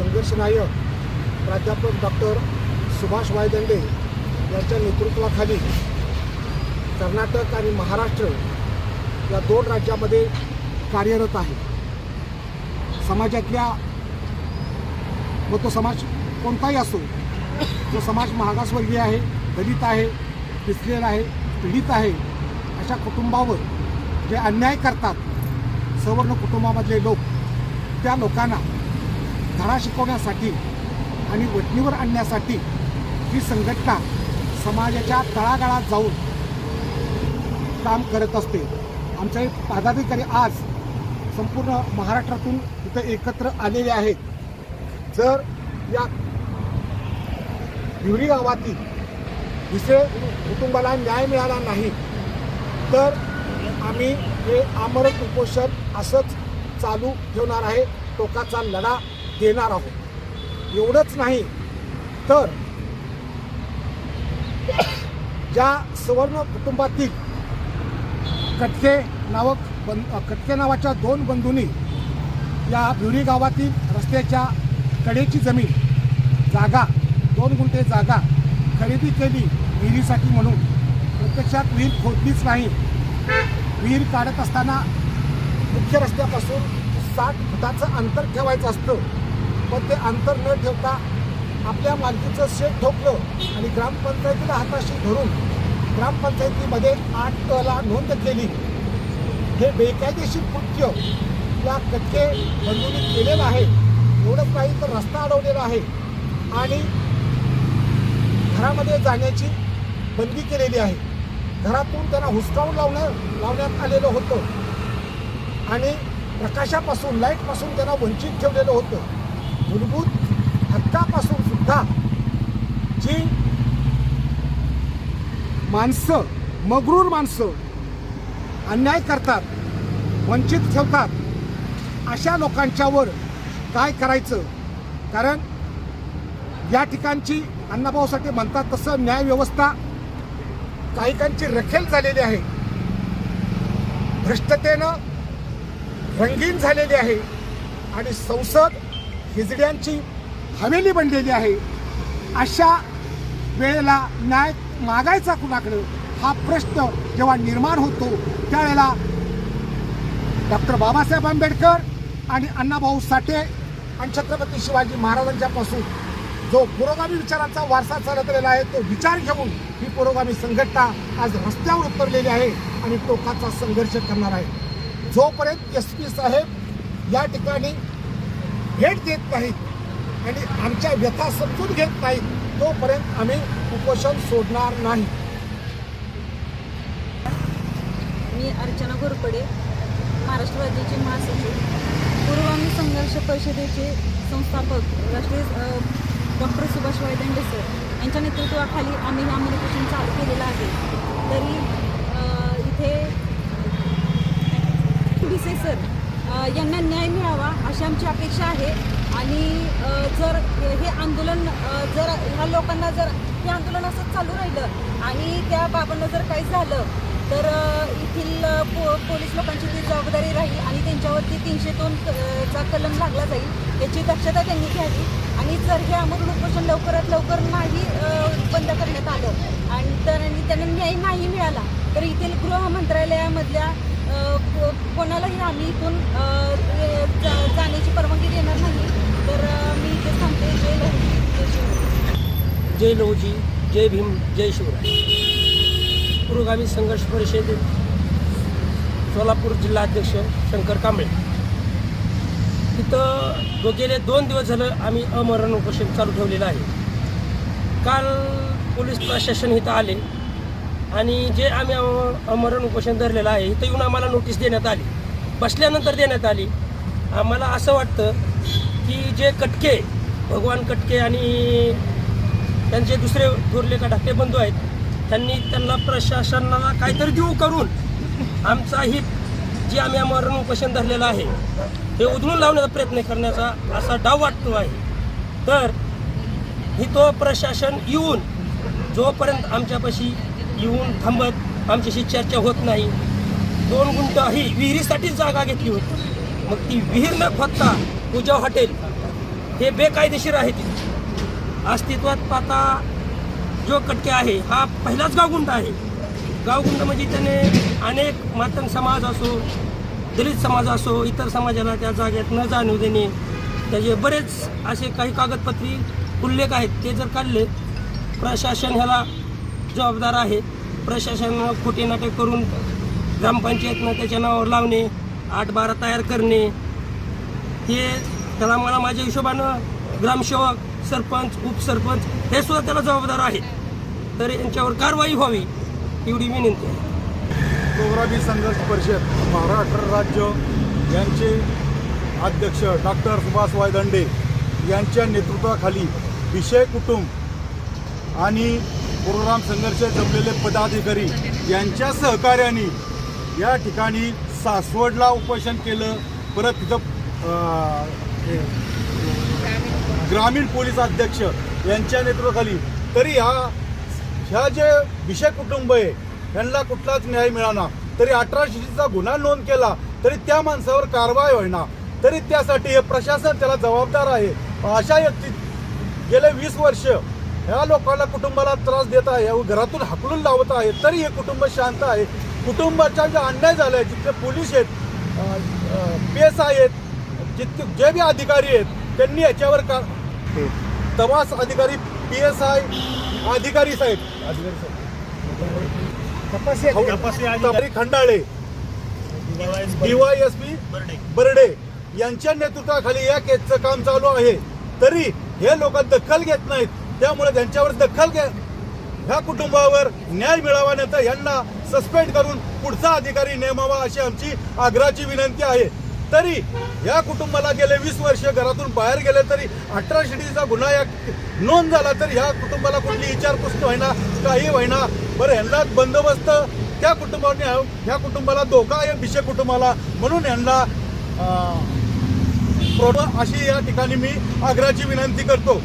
संघर्ष नायक प्राध्यापक डॉक्टर सुभाष वायदंडे यांच्या नेतृत्वाखाली कर्नाटक आणि महाराष्ट्र या दोन राज्यामध्ये कार्यरत आहे. समाजातल्या व तो समाज कोणताही असो तो समाज मागासवर्गीय आहे दलित आहे पिसलेला आहे पीडित आहे अशा कुटुंबावर जे अन्याय करतात सवर्ण कुटुंबामधले लोक त्या लोकांना धडा शिकवण्यासाठी आणि वटणीवर आणण्यासाठी ही संघटना समाजाच्या तळागाळात जाऊन काम करत असते. आमचे पदाधिकारी आज संपूर्ण महाराष्ट्रातून इथं एकत्र आलेले आहेत. जर या हिवरी गावातील विषय कुटुंबाला न्याय मिळाला नाही तर आम्ही हे आमरण उपोषण असंच चालू ठेवणार आहे. टोकाचा लढा देणार आहोत. एवढंच नाही तर ज्या सवर्ण कुटुंबातील कटके नावक बन कटके नावाच्या दोन बंधूंनी या भिवरी गावातील रस्त्याच्या कडेची जमीन जागा दोन गुंठे जागा खरेदी केली विहिरीसाठी म्हणून. प्रत्यक्षात विहीर खोदलीच नाही. विहीर काढत असताना मुख्य रस्त्यापासून साठ फुटाचं अंतर ठेवायचं असतं. पण ते अंतर न ठेवता आपल्या मालकीचं शेत ठोकलं आणि ग्रामपंचायतीला हाताशी धरून ग्रामपंचायतीमध्ये आठ कला नोंद केली. हे बेकायदेशीर कृत्य या कच्चे बंधूंनी केलेलं आहे. एवढंच नाही तर रस्ता अडवलेला आहे. आणि घरामध्ये जाण्याची बंदी केलेली आहे. घरातून त्यांना हुसकावून लावणं लावण्यात आलेलं होतं. आणि प्रकाशापासून लाईटपासून त्यांना वंचित ठेवलेलं होतं. मूलभूत हक्कापासून सुद्धा जी माणसं मगरूर माणसं अन्याय करतात वंचित ठेवतात अशा लोकांच्यावर काय करायचं? कारण या ठिकाणची अण्णाभाऊसाठी म्हणतात तसं न्यायव्यवस्था काहीकांची रखेल झालेली आहे. भ्रष्टतेनं रंगीन झालेली आहे. आणि संसद हिजड्यांची हवेली बनलेली आहे. अशा वेळेला न्याय मागायचा कुणाकडे? हा प्रश्न जेव्हा निर्माण होतो त्यावेळेला डॉक्टर बाबासाहेब आंबेडकर आणि अण्णाभाऊ साठे आणि छत्रपती शिवाजी महाराजांच्यापासून जो पुरोगामी विचारांचा वारसा चालत आलेला आहे तो विचार घेऊन ही पुरोगामी संघटना आज रस्त्यावर उतरलेली आहे आणि टोकाचा संघर्ष करणार आहे. जोपर्यंत एस पी साहेब या ठिकाणी भेट देत नाहीत. आणि आमच्या व्यथा समजून घेत नाहीत. तोपर्यंत आम्ही उपोषण सोडणार नाही. मी अर्चना घोरपडे महाराष्ट्रवादीचे महासचिव. पूर्वामी संघर्ष परिषदेचे संस्थापक राष्ट्रीय डॉक्टर सुभाष वायदंडे सर. यांच्या नेतृत्वाखाली आम्ही हे अमलीकरण चालू केलेलं आहे. तरी इथे भिसे सर यांना न्याय मिळावा अशी आमची अपेक्षा आहे. आणि जर हे आंदोलन जर ह्या लोकांना जर हे आंदोलन असंच चालू राहिलं आणि त्या बाबांना जर काही झालं तर येथील पो पोलीस लोकांची ती जबाबदारी राहील आणि त्यांच्यावरती तीनशे दोन चा कलम लागला जाईल याची दक्षता त्यांनी घ्यावी. आणि जर हे आमरण उपोषण लवकरात लवकर नाही बंद करण्यात आलं आणि तर आणि त्यांना न्याय नाही मिळाला तर येथील गृह मंत्रालयामधल्या कोणालाही आम्ही इथून जा- जाण्याची परवानगी देणार नाही. तर मी इथे सांगते जय लहरी जय शिवराय जय भीम जय शिवराय. पुरोगामी संघर्ष परिषद सोलापूर जिल्हाध्यक्ष शंकर कांबळे. तिथं दो- गेले दोन दिवस झालं आम्ही अमरण उपोषण चालू ठेवलेलं आहे. काल पोलीस प्रशासन इथं आले. आणि जे आम्ही अम- अमरण उपोषण धरलेलं आहे इथं येऊन आम्हाला नोटीस देण्यात आली. बसल्यानंतर देण्यात आली. आम्हाला असं वाटतं की जे कटके भगवान कटके आणि त्यांचे दुसरे थोरले कटाके बंधू आहेत त्यांनी त्यांना प्रशासनाला काहीतरी देऊ करून आमचा ही जे आम्ही अमरण उपोषण धरलेलं आहे हे उधळून लावण्याचा प्रयत्न करण्याचा असा डाव वाटतो आहे. तर ही तो प्रशासन येऊन जोपर्यंत आमच्यापाशी येऊन थांबत आमच्याशी चर्चा होत नाही. दोन गुंठ ही विहिरीसाठीच जागा घेतली होती. मग ती विहीर न खोदता पूजा हॉटेल हे बेकायदेशीर आहे तिथे. अस्तित्वात पाहता जो कटके आहे हा पहिलाच गावगुंड आहे. गावगुंड म्हणजे त्याने अनेक मातंग समाज असो दलित समाज असो इतर समाजाला त्या जागेत न जाणू देणे त्याचे बरेच असे काही कागदपत्री उल्लेख आहेत ते जर काढले प्रशासन ह्याला जबाबदार आहे. प्रशासन खोटे नाटक करून ग्रामपंचायतनं त्याच्या नावावर लावणे आठ बारा तयार करणे. हे त्याला मला माझ्या हिशोबानं ग्रामसेवक सरपंच उपसरपंच हे सुद्धा त्याला जबाबदार आहेत. तर यांच्यावर कारवाई व्हावी एवढी विनंती आहे. प्रोग्रामी संघर्ष परिषद महाराष्ट्र राज्य यांचे अध्यक्ष डॉक्टर सुभाष वायदंडे यांच्या नेतृत्वाखाली विषय कुटुंब आणि प्रोग्राम संघर्ष जमलेले पदाधिकारी यांच्या सहकार्याने या ठिकाणी सासवडला उपोषण केलं. परत तिथं ग्रामीण पोलीस अध्यक्ष यांच्या नेतृत्वाखाली. तरी ह्या ह्या जे विषय कुटुंब आहे यांना कुठलाच न्याय मिळाला. तरी अठराशेचा गुन्हा नोंद केला तरी त्या माणसावर कारवाई होईना. तरी त्यासाठी हे प्रशासन त्याला जबाबदार आहे. अशा व्यक्ती गेले वीस वर्ष ह्या लोकांना कुटुंबाला त्रास देत आहे व घरातून हाकलून लावत आहे तरी हे कुटुंब शांत आहे. कुटुंबाच्या जे अन्याय झालाय जिथले पोलीस आहेत पी एस आय आहेत जितके जे बी अधिकारी आहेत त्यांनी याच्यावर का तपास अधिकारी पी एस आय अधिकारी साहेब. अधिकारी साहेब. तपासी अधिकारी. अधिकारी खंडाळे डीवायएसपी बर्डे यांच्या नेतृत्वाखाली या केसचं काम चालू आहे. तरी हे लोक दखल घेत नाहीत. त्यामुळे त्यांच्यावर दखल घ्या. ह्या कुटुंबावर न्याय मिळावा नंतर यांना सस्पेंड करून पुढचा अधिकारी नेमावा अशी आमची आग्रहाची विनंती आहे. तरी या कुटुंबाला गेले वीस वर्ष घरातून बाहेर गेले तरी अठरा शिडीचा गुन्हा या नोंद झाला तरी ह्या कुटुंबाला कुठली विचारपूस व्हायना काही व्हायना. बरं यांना बंदोबस्त त्या कुटुंबाने ह्या कुटुंबाला धोका आहे विषय कुटुंबाला. म्हणून यांना अं, अशी या ठिकाणी मी आग्रहाची विनंती करतो.